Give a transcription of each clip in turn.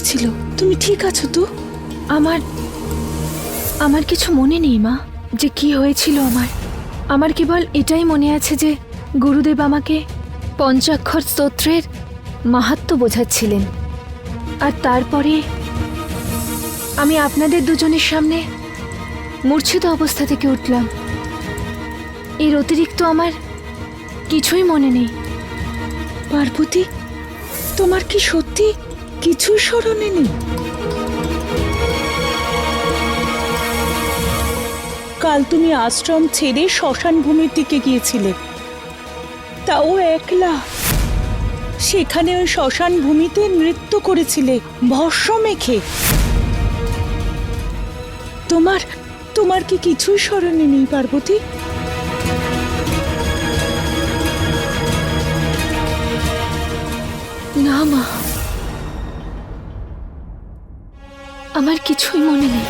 হয়েছিল তুমি ঠিক আছো তো? আমার আমার কিছু মনে নেই, মা, যে কি হয়েছিল আমার। আমার কেবল এটাই মনে আছে যে গুরুদেব আমাকে পঞ্চাক্ষর স্তোত্রের মাহাত্ম্য বোঝাচ্ছিলেন। আর তারপরে আমি আপনাদের দুজনের সামনে মূর্ছিত অবস্থা থেকে উঠলাম। এর অতিরিক্ত আমার কিছুই মনে নেই। পার্বতী, তোমার কি সত্যি কিছুই স্মরণে নেই। কাল তুমি আশ্রম ছেড়ে শ্মশান ভূমির দিকে গিয়েছিলে। তাও একলা। সেখানে ওই শ্মশান ভূমিতে নৃত্য করেছিলে ভস্য মেখে। তোমার তোমার কি কিছুই স্মরণে নেই, পার্বতী? না, মা। আমার কিছুই মনে নেই।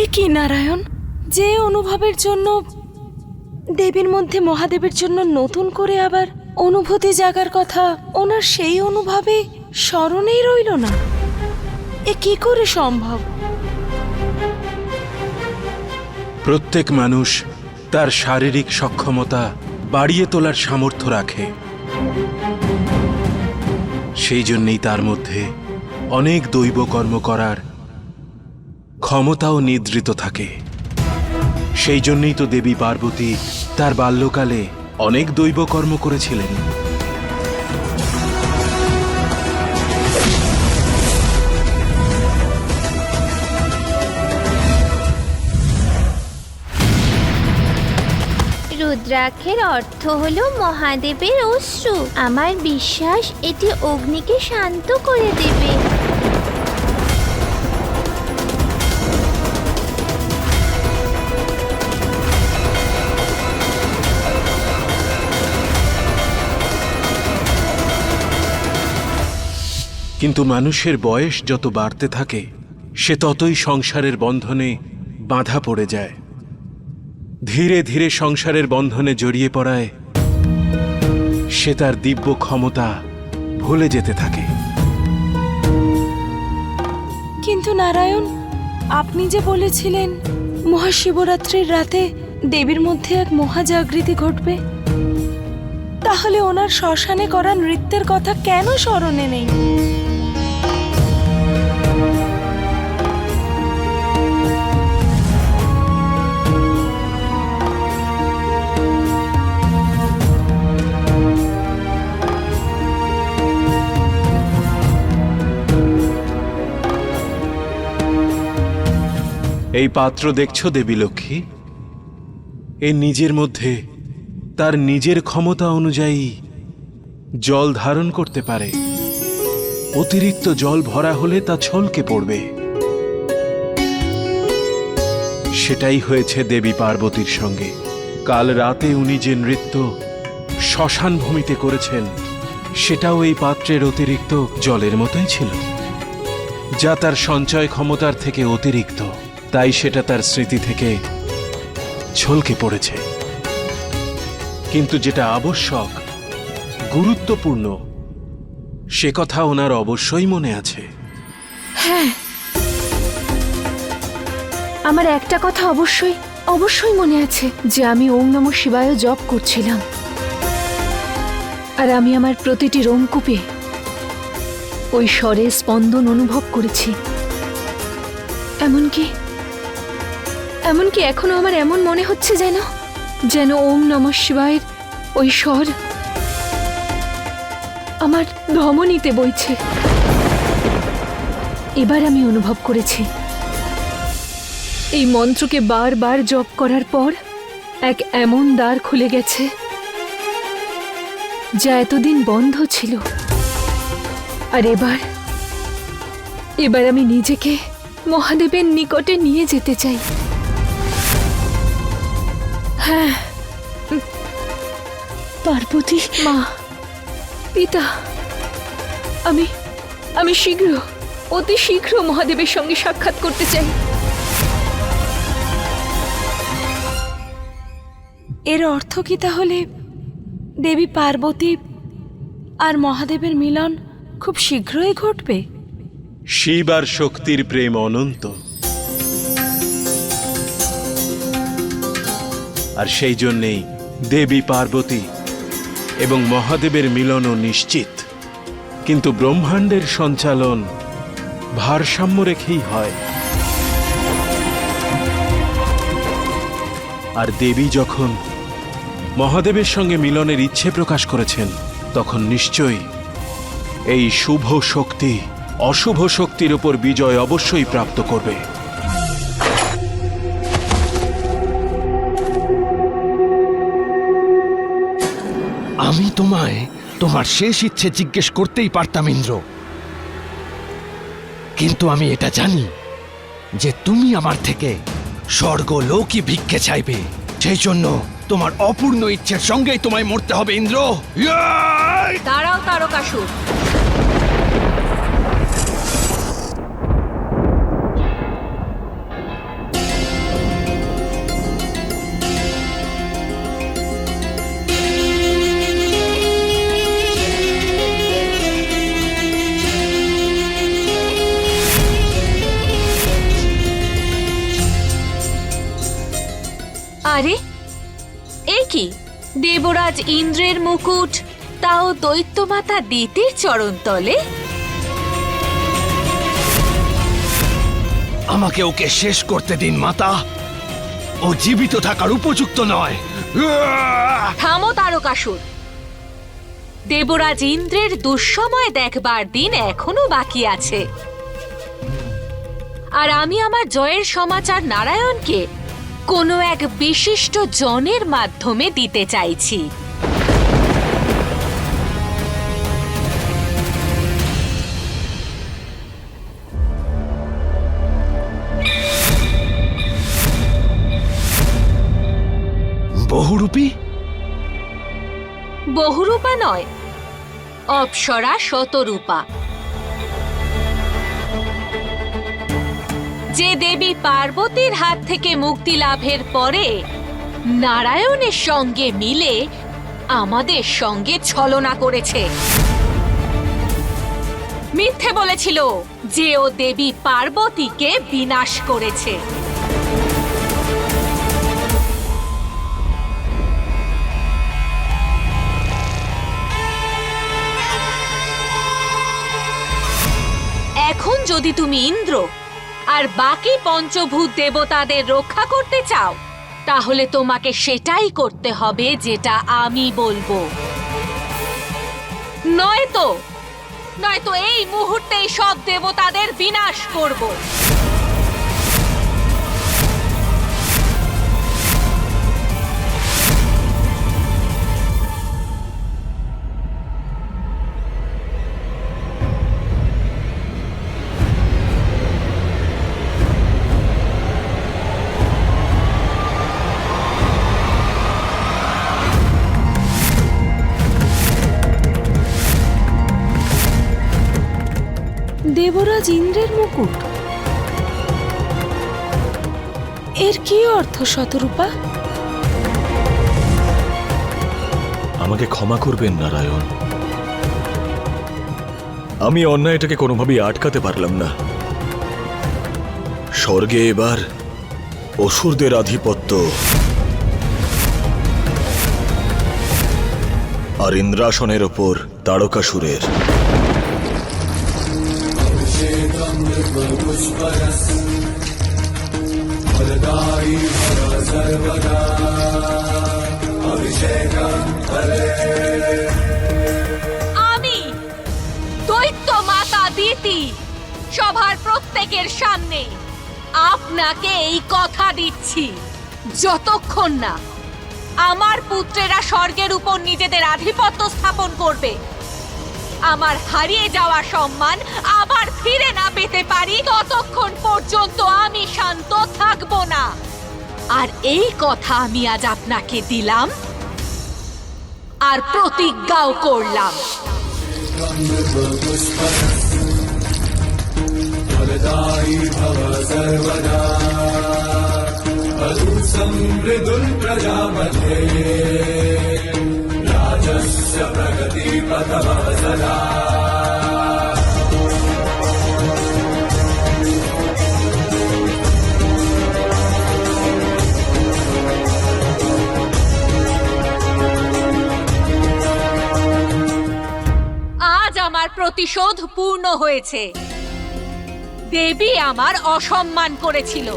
এ কি নারায়ণ? যে অনুভবের জন্য দেবীর মধ্যে মহাদেবের জন্য নতুন করে আবার অনুভূতি জাগার কথা ওনার সেই অনুভবে স্মরণেই রইল না? এ কি করে সম্ভব? প্রত্যেক মানুষ তার শারীরিক সক্ষমতা বাড়িয়ে তোলার সামর্থ্য রাখে। সেই জন্যেই তার মধ্যে অনেক দৈব কর্ম করার ক্ষমতাও নিদ্রিত থাকে। সেই জন্যই তো দেবী পার্বতী তার বাল্যকালে অনেক দৈবকর্ম করেছিলেন। রুদ্রাক্ষের অর্থ হলো মহাদেবের অশ্রু। আমার বিশ্বাস, এটি অগ্নিকে শান্ত করে দেবে। কিন্তু মানুষের বয়স যত বাড়তে থাকে, সে ততই সংসারের বন্ধনে বাঁধা পড়ে যায়। ধীরে ধীরে সংসারের বন্ধনে জড়িয়ে পড়ায়, সে তার দিব্য ক্ষমতা ভুলে যেতে থাকে। কিন্তু নারায়ণ, আপনি যে বলেছিলেন মহাশিবরাত্রির রাতে দেবীর মধ্যে এক মহাজাগৃতি ঘটবে, তাহলে ওনার শ্মশানে করা নৃত্যের কথা কেন স্মরণে নেই? এই পাত্র দেখছ, দেবী লক্ষ্মী? এ নিজের মধ্যে তার নিজের ক্ষমতা অনুযায়ী জল ধারণ করতে পারে। অতিরিক্ত জল ভরা হলে তা ছলকে পড়বে। সেটাই হয়েছে দেবী পার্বতীর সঙ্গে। কাল রাতে উনি যে নৃত্য শ্মশান ভূমিতে করেছেন, সেটাও এই পাত্রের অতিরিক্ত জলের মতোই ছিল, যা তার সঞ্চয় ক্ষমতার থেকে অতিরিক্ত। তাই সেটা তার স্মৃতি থেকে ঝলকে পড়েছে। কিন্তু যেটা আবশ্যক, গুরুত্বপূর্ণ, সে কথা ওনার অবশ্যই মনে আছে। হ্যাঁ। আমার একটা কথা অবশ্যই অবশ্যই মনে আছে যে আমি ওম নম শিবায় জপ করছিলাম। আর আমি আমার প্রতিটি রোমকূপে ওই স্বরে স্পন্দন অনুভব করেছি। এমনকি এমনকি এখনও আমার এমন মনে হচ্ছে যেন যেন ওম নম শিবায়ের ওই স্বর আমার ধমনীতে বইছে। এবার আমি অনুভব করেছি। এই মন্ত্রকে বারবার জপ করার পর এক এমন দ্বার খুলে গেছে, যা এতদিন বন্ধ ছিল। আর এবার এবার আমি নিজেকে মহাদেবের নিকটে নিয়ে যেতে চাই। হ্যাঁ। পার্বতী, মা, পিতা, আমি আমি শীঘ্র, অতি শীঘ্র মহাদেবের সঙ্গে সাক্ষাৎ করতে চাই। এর অর্থ কি তাহলে? দেবী পার্বতী আর মহাদেবের মিলন খুব শীঘ্রই ঘটবে। শিব আর শক্তির প্রেম অনন্ত। আর সেই জন্যেই দেবী পার্বতী এবং মহাদেবের মিলনও নিশ্চিত। কিন্তু ব্রহ্মাণ্ডের সঞ্চালন ভারসাম্য রেখেই হয়। আর দেবী যখন মহাদেবের সঙ্গে মিলনের ইচ্ছে প্রকাশ করেছেন, তখন নিশ্চয়ই এই শুভ শক্তি, অশুভ শক্তির উপর বিজয় অবশ্যই প্রাপ্ত করবে। আমি তোমায় তোমার শেষ ইচ্ছে জিজ্ঞেস করতেই পারতাম, ইন্দ্র। কিন্তু আমি এটা জানি যে তুমি আমার থেকে স্বর্গ লোকই ভিক্ষে চাইবে। সেই জন্য তোমার অপূর্ণ ইচ্ছের সঙ্গেই তোমায় মরতে হবে, ইন্দ্র। দাঁড়াও, তারকাসুর। আরে এ কি? দেবরাজ ইন্দ্রের মুকুট তাও দৈত্যমাতা দিতির চরণতলে আমাকে ওকে শেষ করতে দিন মাতা। ও জীবিত থাকার উপযুক্ত নয়। থামো তারকাসুর। দেবরাজ ইন্দ্রের দুঃসময় দেখবার দিন এখনও বাকি আছে। আর আমি আমার জয়ের সমাচার নারায়ণকে কোনো এক বিশিষ্ট জনের মাধ্যমে দিতে চাইছি। বহুরূপী? বহুরূপা নয় অপ্সরা শতরূপা। যে দেবী পার্বতীর হাত থেকে মুক্তি লাভের পরে নারায়ণের সঙ্গে মিলে আমাদের সঙ্গে ছলনা করেছে। মিথ্যে বলেছিল যে ও দেবী পার্বতীকে বিনাশ করেছে। এখন যদি তুমি ইন্দ্র আর বাকি পঞ্চভূত দেবতাদের রক্ষা করতে চাও, তাহলে তোমাকে সেটাই করতে হবে যেটা আমি বলব। নয়তো নয়তো এই মুহূর্তেই সব দেবতাদের বিনাশ করব। ইন্দ্রের মুকুট। এর কি অর্থ শতরূপা? আমাকে ক্ষমা করবেন নারায়ণ। আমি অন্যায়টাকে কোনোভাবেই আটকাতে পারলাম না। স্বর্গে এবার অসুরদের আধিপত্য। আর ইন্দ্রাসনের ওপর তারকাসুরের। আমি দৈত্য মাতা দিতি সভার প্রত্যেকের সামনে আপনাকে এই কথা দিচ্ছি। যতক্ষণ না আমার পুত্রেরা স্বর্গের উপর নিজেদের আধিপত্য স্থাপন করবে আমার হারিয়ে যাওয়া সম্মান আবার ফিরে না পেতে পারি, ততক্ষণ পর্যন্ত আমি শান্ত থাকব না। আর এই কথা আমি আজ আপনাকে দিলাম আর প্রতিজ্ঞাও করলাম। আজ আমার প্রতিশোধ পূর্ণ হয়েছে। দেবী আমার অসম্মান করেছিল।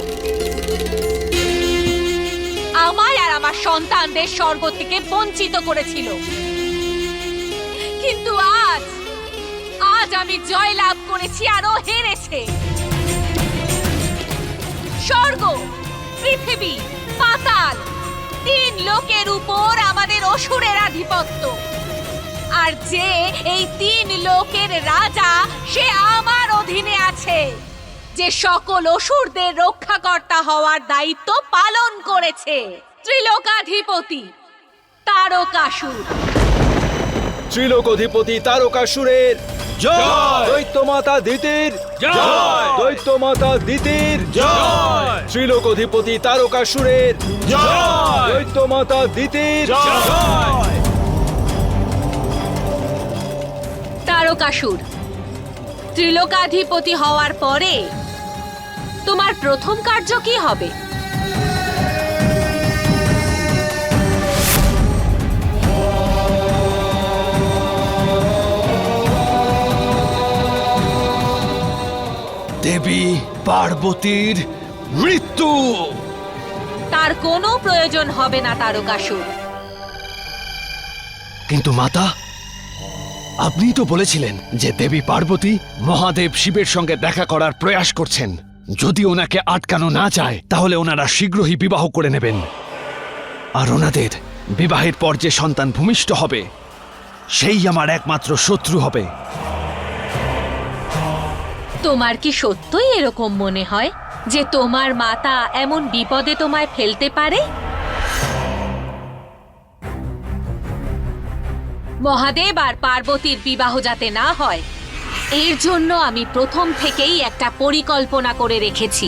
আমায় আর আমার সন্তানদের স্বর্গ থেকে বঞ্চিত করেছিল। কিন্তু আজ আজ আমি জয় লাভ করেছি আরও হেরেছে। স্বর্গ, পৃথিবী, পাতাল, তিন লোকের উপর আমাদের অসুরের আধিপত্য। আর যে এই তিন লোকের রাজা, সে আমার অধীনে আছে, যে সকল অসুরদের রক্ষাকর্তা হওয়ার দায়িত্ব পালন করেছে। ত্রিলোকাধিপতি, তারকাসুর। ত্রিলোক অধিপতি তারকাসুরের জয়! দৈত্য মাতা দিতির জয়! দৈত্য মাতা দিতির জয়! ত্রিলোক অধিপতি তারকাসুরের জয়! দৈত্য মাতা দিতির তারকাসুর ত্রিলোকাধিপতি হওয়ার পরে তোমার প্রথম কার্য কি হবে? দেবী পার্বতীর মৃত্যু। তার কোনো প্রয়োজন হবে না তারকাসুর কিন্তু মাতা আপনি তো বলেছিলেন যে দেবী পার্বতী মহাদেব শিবের সঙ্গে দেখা করার প্রয়াস করছেন। যদি ওনাকে আটকানো না যায় তাহলে ওনারা শীঘ্রই বিবাহ করে নেবেন। আর ওনাদের বিবাহের পর যে সন্তান ভূমিষ্ঠ হবে সেই আমার একমাত্র শত্রু হবে। তোমার কি সত্যই এরকম মনে হয় যে তোমার মাতা এমন বিপদে তোমায় ফেলতে পারে? মহাদেব আর পার্বতীর বিবাহ যাতে না হয়, এর জন্য আমি প্রথম থেকেই একটা পরিকল্পনা করে রেখেছি।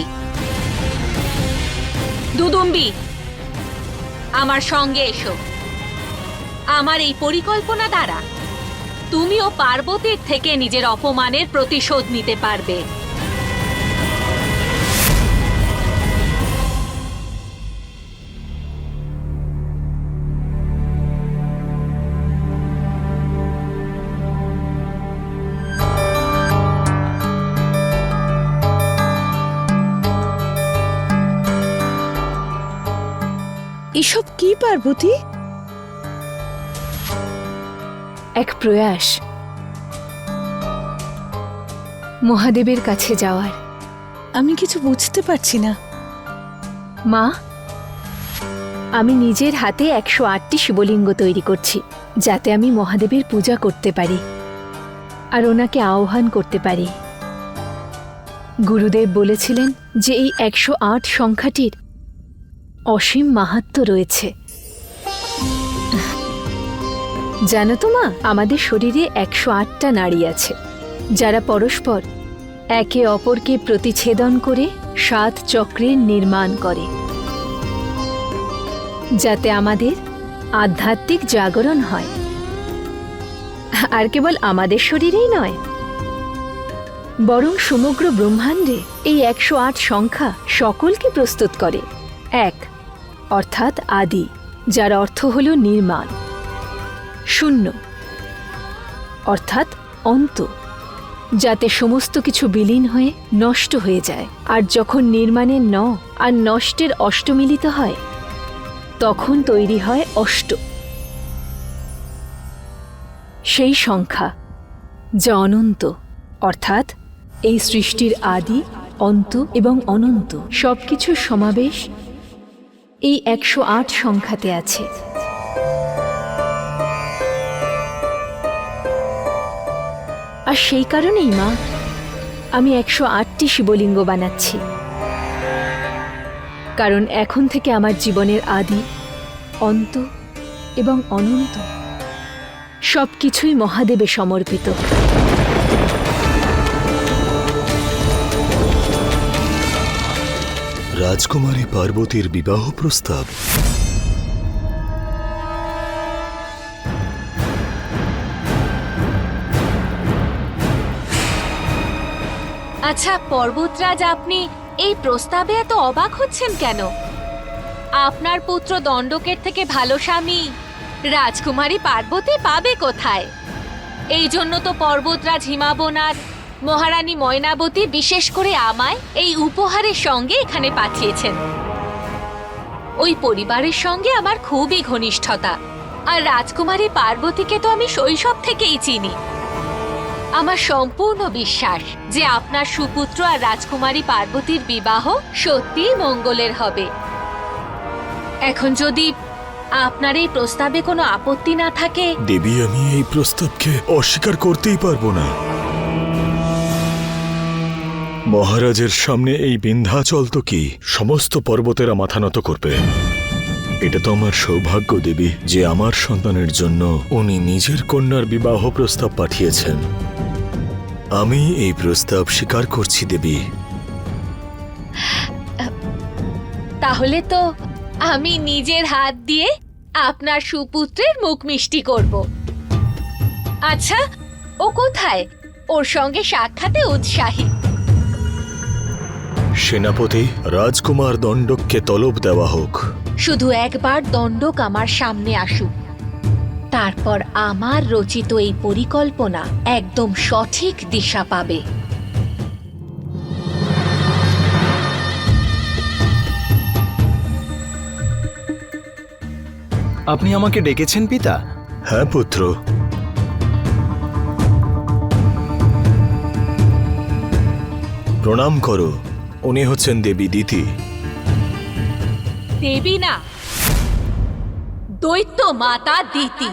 দুদুম্বি, আমার সঙ্গে এসো। আমার এই পরিকল্পনা দ্বারা তুমিও পার্বতীর থেকে নিজের অপমানের প্রতিশোধ নিতে পারবে। এসব কি পার্বতী? এক প্রয়াস। মহাদেবের কাছে যাওয়ার। আমি কিছু বুঝতে পারছি না। মা আমি নিজের হাতে একশো আটটি শিবলিঙ্গ তৈরি করছি যাতে আমি মহাদেবের পূজা করতে পারি আর ওনাকে আহ্বান করতে পারি। গুরুদেব বলেছিলেন যে এই একশো আট সংখ্যাটির অসীম মাহাত্ম রয়েছে। জানো তো মা, আমাদের শরীরে একশো আটটা নাড়ি আছে। যারা পরস্পর একে অপরকে প্রতিছেদন করে সাত চক্রের নির্মাণ করে। যাতে আমাদের আধ্যাত্মিক জাগরণ হয়। আর কেবল আমাদের শরীরেই নয়, বরং সমগ্র ব্রহ্মাণ্ডে এই একশো আট সংখ্যা সকলকে প্রস্তুত করে। এক, অর্থাৎ আদি, যার অর্থ হল নির্মাণ। শূন্য, অর্থাৎ অন্ত, যাতে সমস্ত কিছু বিলীন হয়ে নষ্ট হয়ে যায়। আর যখন নির্মাণের ন আর নষ্টের অষ্ট মিলিত হয়, তখন তৈরি হয় অষ্ট। সেই সংখ্যা, যা অনন্ত, অর্থাৎ এই সৃষ্টির আদি, অন্ত এবং অনন্ত, সবকিছুর সমাবেশ এই একশো আট সংখ্যাতে আছে। আর সেই কারণেই, মা, আমি একশো আটটি শিবলিঙ্গ বানাচ্ছি। কারণ এখন থেকে আমার জীবনের আদি, অন্ত এবং অনন্ত সব কিছুই মহাদেবে সমর্পিত। রাজকুমারী পার্বতীর বিবাহ প্রস্তাব আচ্ছা পর্বতরাজ, আপনি এই প্রস্তাবে এত অবাক হচ্ছেন কেন? আপনার পুত্র দণ্ডকের থেকে ভালো স্বামী রাজকুমারী পার্বতী পাবে কোথায়? এই জন্য তো পর্বতরাজ হিমাবনার মহারানী ময়নাবতী বিশেষ করে আমায় এই উপহারের সঙ্গে এখানে পাঠিয়েছেন। ওই পরিবারের সঙ্গে আমার খুবই ঘনিষ্ঠতা, আর রাজকুমারী পার্বতীকে তো আমি শৈশব থেকেই চিনি। আমার সম্পূর্ণ বিশ্বাস যে আপনার সুপুত্র আর রাজকুমারী পার্বতীর বিবাহ সত্যিই মঙ্গলের হবে। এখন যদি আপনার এই প্রস্তাবে কোনো আপত্তি না থাকে। দেবী, আমি এই প্রস্তাবকে অস্বীকার করতেই পারব না। মহারাজের সামনে এই বিন্ধ্যাচল তো কি? সমস্ত পর্বতেরা মাথা নত করবে। এটা তো আমার সৌভাগ্য, দেবী, যে আমার সন্তানের জন্য উনি নিজের কন্যার বিবাহ প্রস্তাব পাঠিয়েছেন। আমি এই প্রস্তাব স্বীকার করছি দেবী। তাহলে তো আমি নিজের হাত দিয়ে আপনার সুপুত্রের মুখ মিষ্টি করব। আচ্ছা ও কোথায়? ওর সঙ্গে সাক্ষাতে উৎসাহী। সেনাপতি রাজকুমার দণ্ডককে তলব দেওয়া হোক। শুধু একবার দণ্ডক আমার সামনে আসুক। তারপর আমার রচিত এই পরিকল্পনা একদম সঠিক দিশা পাবে। আপনি আমাকে ডেকেছেন পিতা? হ্যাঁ পুত্র। প্রণাম করো। উনি হচ্ছেন দেবী দিতি। দেবী না দৈত্য মাতা দিতি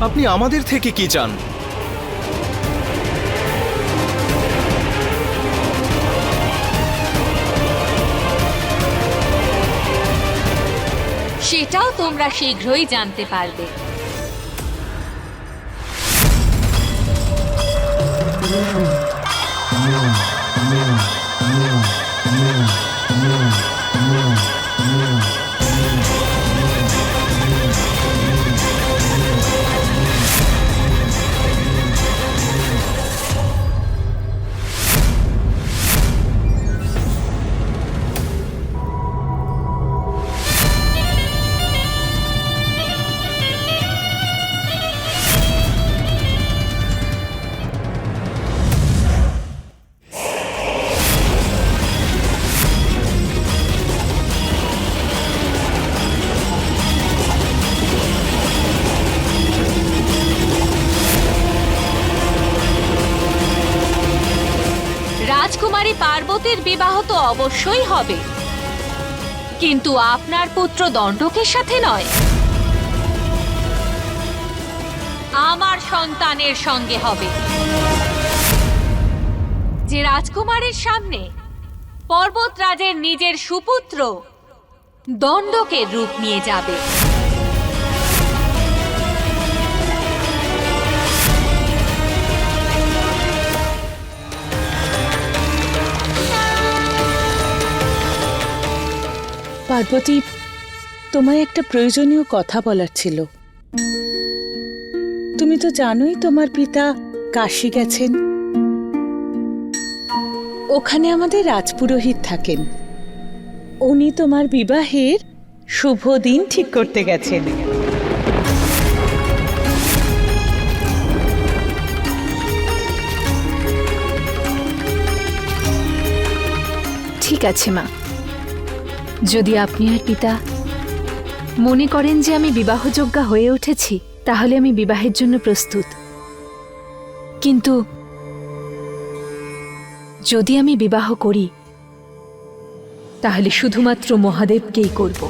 আপনি আমাদের থেকে কি চান? তোমরা শীঘ্রই জানতে পারবে। রাজকুমারী অবশ্যই হবে। কিন্তু আপনার পুত্র দণ্ডকের সাথে নয়। আমার সন্তানের সঙ্গে হবে। যে রাজকুমারের সামনে পর্বতরাজের নিজের সুপুত্র দণ্ডকের রূপ নিয়ে যাবে। পার্বতী, তোমায় একটা প্রয়োজনীয় কথা বলার ছিল। তুমি তো জানোই তোমার পিতা কাশি গেছেন। ওখানে আমাদের রাজপুরোহিত থাকেন। উনি তোমার বিবাহের শুভ দিন ঠিক করতে গেছেন। ঠিক আছে, মা। যদি আপনি আর পিতা মনে করেন যে আমি বিবাহযোগ্য হয়ে উঠেছি, তাহলে আমি বিবাহের জন্য প্রস্তুত। কিন্তু যদি আমি বিবাহ করি, তাহলে শুধুমাত্র মহাদেবকেই করব।